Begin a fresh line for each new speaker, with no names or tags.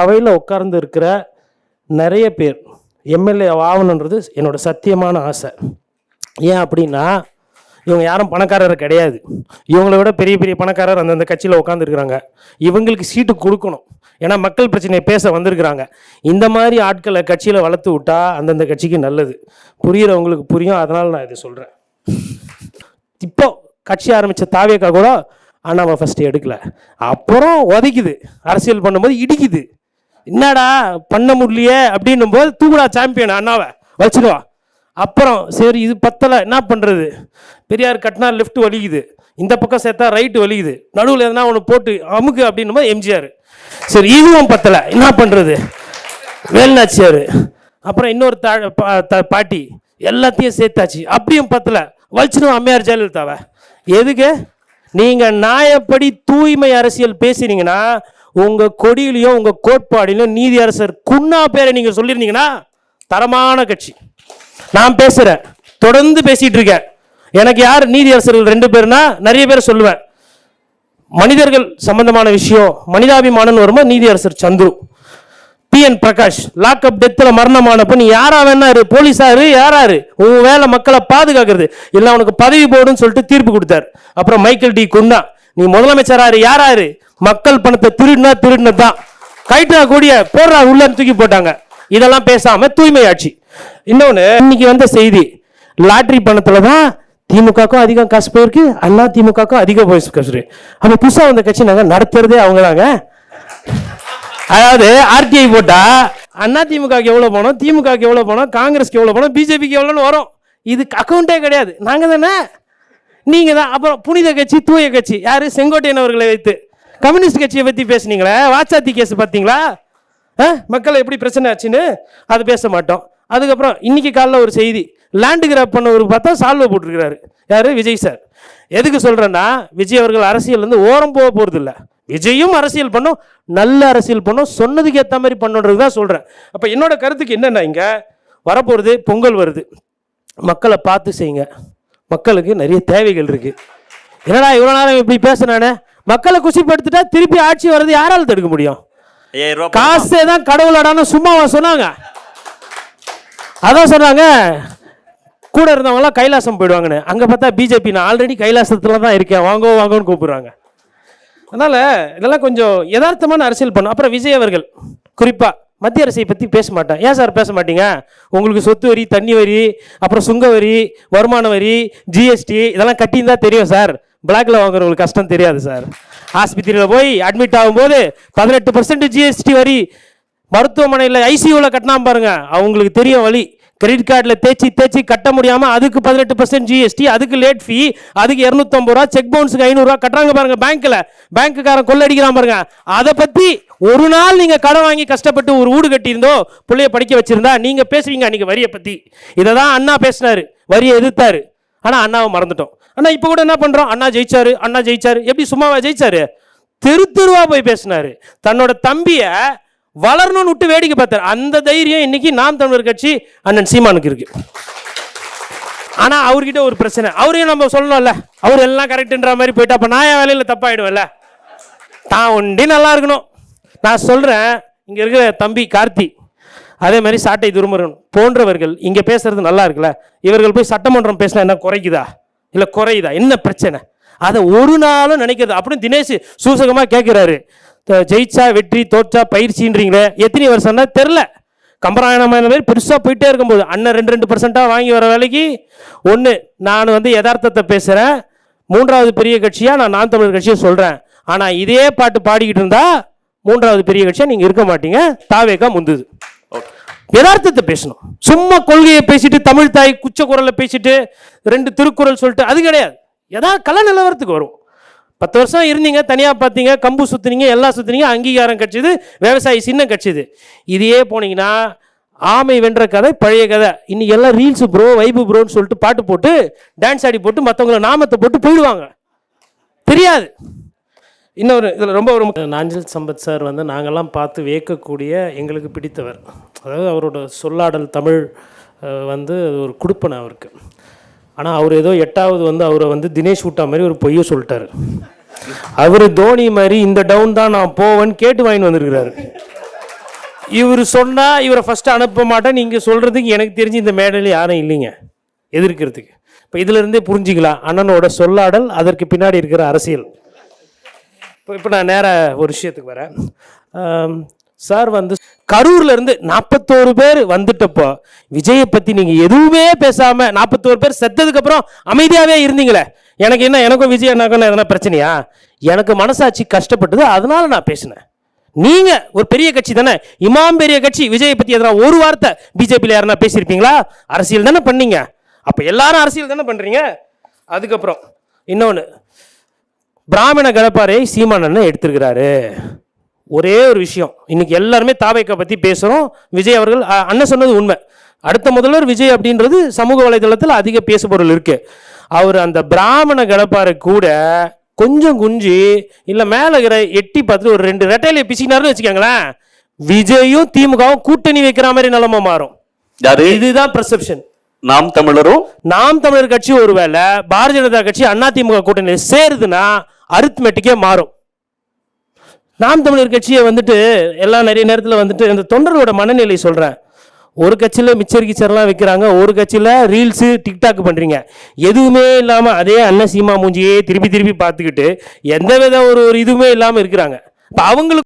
அவையில் உட்கார்ந்து இருக்கிற நிறைய பேர். எம்எல்ஏ ஆகணுன்றது என்னோட சத்தியமான ஆசை. ஏன் அப்படின்னா இவங்க யாரும் பணக்காரர் கிடையாது. இவங்களை விட பெரிய பெரிய பணக்காரர் அந்தந்த கட்சியில் உட்காந்துருக்குறாங்க இவங்களுக்கு சீட்டு கொடுக்கணும். ஏன்னா மக்கள் பிரச்சனையை பேச வந்திருக்கிறாங்க. இந்த மாதிரி ஆட்களை கட்சியில் வளர்த்து விட்டா அந்தந்த கட்சிக்கு நல்லது. புரியுறவங்களுக்கு புரியும். அதனால் நான் இதை சொல்கிறேன் இப்போ கட்சி ஆரம்பித்த தாவேக்கா கூட அண்ணாவை ஃபஸ்ட்டு எடுக்கல. அப்புறம் உதைக்குது. அரசியல் பண்ணும்போது இடிக்குது. என்னடா பண்ண முடியலையே அப்படின்னும் போது தூக்குடா சாம்பியன் அண்ணாவை. வச்சிருவா அப்புறம் சரி இது பத்தலை என்ன பண்ணுறது பெரியார் கட்டினா லெஃப்ட் வலிக்குது. இந்த பக்கம் சேர்த்தா ரைட்டு வலிக்குது. நடுவில் எதனா ஒன்று போட்டு அமுக்கு அப்படின்னும் போது எம்ஜிஆர். சரி இதுவும் பத்தலை. என்ன பண்ணுறது வேல்நாச்சியார். அப்புறம் இன்னொரு தா பா- த- பாட்டி. எல்லாத்தையும் சேர்த்தாச்சு. அப்படியும் பத்தலை. வலிச்சிடும் அம்மையார் ஜெயலலிதாவை. எதுக்கு? நீங்கள் நியாயப்படி தூய்மை அரசியல் பேசினீங்கன்னா உங்கள் கொடியிலையும் உங்கள் கோட்பாடிலையும் நீதி அரசர் குன்னா பேரை நீங்கள் சொல்லியிருந்தீங்கன்னா தரமான கட்சி. நான் பேசுகிறேன் தொடர்ந்து பேசிகிட்டு இருக்கேன். எனக்கு யார் நீதி அரசர்கள் ரெண்டு பேர்னா நிறைய பேர் சொல்லுவேன். மனிதர்கள் சம்பந்தமான விஷயம் மனிதாபிமானம் வரும்போது நீதியரசர் சந்துரு. பிஎன் பிரகாஷ் லாக்அப் டெத்தில் மரணமானப்ப நீ யாரா வேணா இரு போலீஸாரு யாராரு உன் வேலை மக்களை பாதுகாக்கிறது. இல்லை அவனுக்கு பதவி போடுன்னு சொல்லிட்டு தீர்ப்பு கொடுத்தாரு. அப்புறம் மைக்கேல் டி. குன்னா நீ முதலமைச்சராரு யாராரு மக்கள் பணத்தை திருடினா திருடினது தான் கைட்டா கூடிய போடுறா உள்ள தூக்கி போட்டாங்க. இதெல்லாம் பேசாம தூய்மை ஆட்சி இன்னொன்று இன்னைக்கு வந்த செய்தி லாட்ரி பணத்துல தான் திமுகக்கும் அதிகம் காசு போயிருக்கு அண்ணா திமுகக்கும் அதிகம் போய் காசு அப்போ புதுசாக வந்த கட்சி நாங்கள் நடத்துறதே அவங்கதாங்க அதாவது ஆர்டிஐ போட்டா அண்ணா திமுகவுக்கு எவ்வளோ போனோம் திமுகவுக்கு எவ்வளோ போனோம் காங்கிரஸ்க்கு எவ்வளோ போனோம் பிஜேபிக்கு எவ்வளோன்னு வரும். இதுக்கு அக்கௌண்ட்டே கிடையாது. நாங்கள் தானே நீங்கள் தான் அப்புறம் புனித கட்சி தூய கட்சி. யார்? செங்கோட்டையன் அவர்களை வைத்து. கம்யூனிஸ்ட் கட்சியை பற்றி பேசுனீங்களே? வாட்சாத்தி கேஸ் பார்த்தீங்களா? ஆ? எப்படி பிரச்சனை ஆச்சுன்னு அது பேச மாட்டோம். அதுக்கப்புறம் இன்னைக்கு காலைல ஒரு செய்தி. லேண்டு கிராப் பண்ணவர் பார்த்தா சால்வை போட்டிருக்கிறாரு. யார்? விஜய் சார் எதுக்கு சொல்கிறேன்னா விஜய் அவர்கள் அரசியல் வந்து ஓரம் போக போகிறதில்ல விஜயும் அரசியல் பண்ணும் நல்ல அரசியல் பண்ணும் சொன்னதுக்கு ஏற்ற மாதிரி பண்ணுன்றது தான் சொல்கிறேன் அப்போ என்னோட கருத்துக்கு என்னென்னா இங்கே வரப்போகிறது பொங்கல் வருது. மக்களை பார்த்து செய்யுங்க. மக்களுக்கு நிறைய தேவைகள் இருக்குது என்னடா இவ்வளோ நேரம் இப்படி பேசுனானே? மக்களை குசிப்படுத்திட்டா திருப்பி ஆட்சி வர்றது யாரால தடுக்க முடியும்? காசே தான் கடவுளடான்னு சும்மாவா சொன்னாங்க. அதான் சொன்னாங்க கூட இருந்தவங்களாம் கைலாசம் போயிடுவாங்கன்னு. அங்கே பார்த்தா பிஜேபி நான் ஆல்ரெடி கைலாசத்தில் தான் இருக்கேன். வாங்கோ வாங்கோன்னு கூப்பிடுறாங்க. அதனால் இதெல்லாம் கொஞ்சம் யதார்த்தமான அரசியல் பண்ணும். அப்புறம் விஜய் அவர்கள் குறிப்பாக மத்திய அரசை பற்றி பேச மாட்டேன். ஏன் சார் பேச மாட்டீங்க? உங்களுக்கு சொத்து வரி தண்ணி வரி அப்புறம் சுங்க வரி வருமான வரி ஜிஎஸ்டி இதெல்லாம் கட்டியிருந்தா தெரியும் சார். பிளாக்ல வாங்குறவங்களுக்கு கஷ்டம் தெரியாது சார் ஆஸ்பத்திரியில் போய் அட்மிட் ஆகும்போது பதினெட்டு பர்சன்ட் ஜிஎஸ்டி வரி மருத்துவமனையில் ஐசியூவில் கட்டினா பாருங்க. அவங்களுக்கு தெரியும் வழி. கிரெடிட் கார்டில் தேய்ச்சி தேய்ச்சி கட்ட முடியாமல் அதுக்கு பதினெட்டு பர்சன்ட் ஜிஎஸ்டி அதுக்கு லேட் ஃபீ அதுக்கு இரநூத்தம்பது ரூபா செக் பவுன்ஸுக்கு ஐநூறுரூவா கட்டுறாங்க பாருங்க பேங்க்கில் பேங்க்குக்காரன் கொள்ளடிக்கிறான் பாருங்க. அதை பற்றி ஒரு நாள் நீங்கள் கடன் வாங்கி கஷ்டப்பட்டு ஒரு வீடு கட்டியிருந்தோ பிள்ளைய படிக்க வச்சுருந்தா நீங்கள் பேசுவீங்க அன்றைக்கி வரியை பற்றி இதை தான் அண்ணா பேசினார். வரியை எதிர்த்தாரு. ஆனால் அண்ணாவை மறந்துட்டோம். அண்ணா இப்போ கூட என்ன பண்ணுறோம் அண்ணா ஜெயிச்சாரு அண்ணா ஜெயிச்சாரு. எப்படி சும்மாவா ஜெயிச்சாரு? தெரு தெருவாக போய் பேசினாரு. தன்னோட தம்பியை வளரணும்னு விட்டு வேடிக்கை பார்த்தாரு. அந்த தைரியம் இன்னைக்கு நாம் தமிழர் கட்சி அண்ணன் சீமானுக்கு இருக்கு. ஆனால் அவர்கிட்ட ஒரு பிரச்சனை. அவரையும் நம்ம சொல்லணும்ல. அவர் எல்லாம் கரெக்டுன்ற மாதிரி போயிட்டா அப்போ நான் என் வேலையில் தப்பாயிடுவேன்ல. தான் ஒண்டி நல்லா இருக்கணும். நான் சொல்கிறேன் இங்கே இருக்கிற தம்பி கார்த்தி. அதே மாதிரி சாட்டை துருமுருகன் போன்றவர்கள் இங்கே பேசுறது நல்லா இருக்குல்ல? இவர்கள் போய் சட்டமன்றம் பேசினா என்ன குறைக்குதா? இல்லை குறையுதா? என்ன பிரச்சனை? அதை ஒரு நாளும் நினைக்கிறது. அப்படின்னு தினேஷ் சூசகமாக கேட்குறாரு ஜெயிச்சா வெற்றி தோற்றா பயிற்சின்றீங்களே? எத்தனை வருஷம்னா தெரில கம்பராயணமான மாதிரி பெருசாக போயிட்டே இருக்கும்போது அண்ணன் ரெண்டு ரெண்டு பர்சன்ட்டாக வாங்கி வர வேலைக்கு ஒன்று நான் வந்து யதார்த்தத்தை பேசுகிறேன் மூன்றாவது பெரிய கட்சியாக நான் நான் தமிழர் கட்சியை சொல்கிறேன் ஆனால் இதே பாட்டு பாடிக்கிட்டு இருந்தால் மூன்றாவது பெரிய கட்சியாக நீங்கள் இருக்க மாட்டீங்க. தாவேக்கா முந்துது. யதார்த்தத்தை பேசணும். சும்மா கொள்கையை பேசிட்டு தமிழ் தாய் குச்ச குரலை பேசிட்டு ரெண்டு திருக்குறள் சொல்லிட்டு அது கிடையாது. எதா கல நிலவரத்துக்கு வரும். பத்து வருஷம் இருந்தீங்க தனியாக பார்த்தீங்க கம்பு சுற்றுனீங்க எல்லாம் சுற்றுனீங்க அங்கீகாரம் கட்சிது விவசாயி சின்ன கட்சிது இதையே போனீங்கன்னா ஆமை வென்ற கதை பழைய கதை. இன்னைக்கு எல்லாம் ரீல்ஸு ப்ரோ வைபு ப்ரோன்னு சொல்லிட்டு பாட்டு போட்டு டான்ஸ் ஆடி போட்டு மற்றவங்கள நாமத்தை போட்டு போயிடுவாங்க. தெரியாது. இன்னொரு இதில் ரொம்ப ஒரு நாஞ்சல் நாஞ்சில் சம்பத் சார் வந்து நாங்கள்லாம் பார்த்து வியக்கக்கூடிய எங்களுக்கு பிடித்தவர். அதாவது அவரோட சொல்லாடல் தமிழ் வந்து ஒரு குடுப்பனை அவருக்கு. ஆனால் அவர் ஏதோ எட்டாவது வந்து அவரை வந்து தினேஷ் விட்டா மாதிரி ஒரு பொய்யை சொல்லிட்டாரு. அவர் தோனி மாதிரி இந்த டவுன் தான் நான் போவேன்னு கேட்டு வாங்கிட்டு வந்திருக்கிறாரு. இவர் சொன்னால் இவரை ஃபஸ்ட்டு அனுப்ப மாட்டேன். நீங்கள் சொல்கிறதுக்கு எனக்கு தெரிஞ்சு இந்த மேடையில் யாரும் இல்லைங்க எதிர்க்கிறதுக்கு. இப்போ இதிலிருந்தே புரிஞ்சிக்கலாம் புரிஞ்சுக்கலாம். அண்ணனோட சொல்லாடல் அதற்கு பின்னாடி இருக்கிற அரசியல். இப்போ இப்போ நான் நேராக ஒரு விஷயத்துக்கு வரேன். சார் வந்து கரூர்லேருந்து நாற்பத்தோரு பேர் வந்துட்டப்போ விஜயை பற்றி நீங்கள் எதுவுமே பேசாமல் நாற்பத்தோரு பேர் செத்ததுக்கப்புறம் அமைதியாகவே இருந்தீங்களே? எனக்கு என்ன எனக்கும் விஜய் அண்ணாக்கும் எதனா பிரச்சனையா? எனக்கு மனசாட்சி கஷ்டப்பட்டது அதனால நான் பேசினேன். நீங்கள் ஒரு பெரிய கட்சி தானே இமாம் பெரிய கட்சி விஜயை பற்றி எதனா ஒரு வார்த்தை பிஜேபியில் யாருன்னா பேசியிருப்பீங்களா? அரசியல் தானே பண்ணீங்க. அப்போ எல்லாரும் அரசியல் தானே பண்ணுறீங்க அதுக்கப்புறம் இன்னொன்று பிராமண கடப்பாரை சீமானண்ணன் எடுத்திருக்கிறாரு. ஒரே ஒரு விஷயம். இன்னைக்கு எல்லாருமே தாவைக்கை பற்றி பேசுகிறோம் விஜய் அவர்கள் அண்ணன் சொன்னது உண்மை. அடுத்த முதல்வர் விஜய் அப்படின்றது சமூக வலைதளத்தில் அதிக பேசுபொருள் இருக்கு. அவர் அந்த பிராமண கடப்பாரை கூட கொஞ்சம் குஞ்சு இல்லை மேலே இருக்கிற எட்டி பார்த்துட்டு ஒரு ரெண்டு ரெட்டையில பிசினாருன்னு வச்சுக்கோங்களேன் விஜயும் திமுகவும் கூட்டணி வைக்கிற மாதிரி நிலைமை மாறும். இதுதான் பெர்செப்ஷன்
நாம் தமிழரும்?
நாம் தமிழர் கட்சி ஒருவேளை பாரதிய ஜனதா கட்சி அதிமுக கூட்டணி சேருதுன்னா அரித்மெட்டிக்கே மாறும். நாம் தமிழர் கட்சியை வந்துட்டு எல்லாம் நிறைய நேரத்தில் வந்துட்டு இந்த தொண்டர்களோட மனநிலை சொல்கிறேன் ஒரு கட்சியில் மிச்சர் கிச்சர்லாம் வைக்கிறாங்க ஒரு கட்சியில் ரீல்ஸு டிக்டாக் பண்ணுறீங்க எதுவுமே இல்லாமல் அதே அன்ன சீமா மூஞ்சியே திருப்பி திருப்பி பார்த்துக்கிட்டு எந்த வித ஒரு ஒரு இதுவுமே இல்லாமல் இருக்கிறாங்க. இப்போ அவங்களுக்கு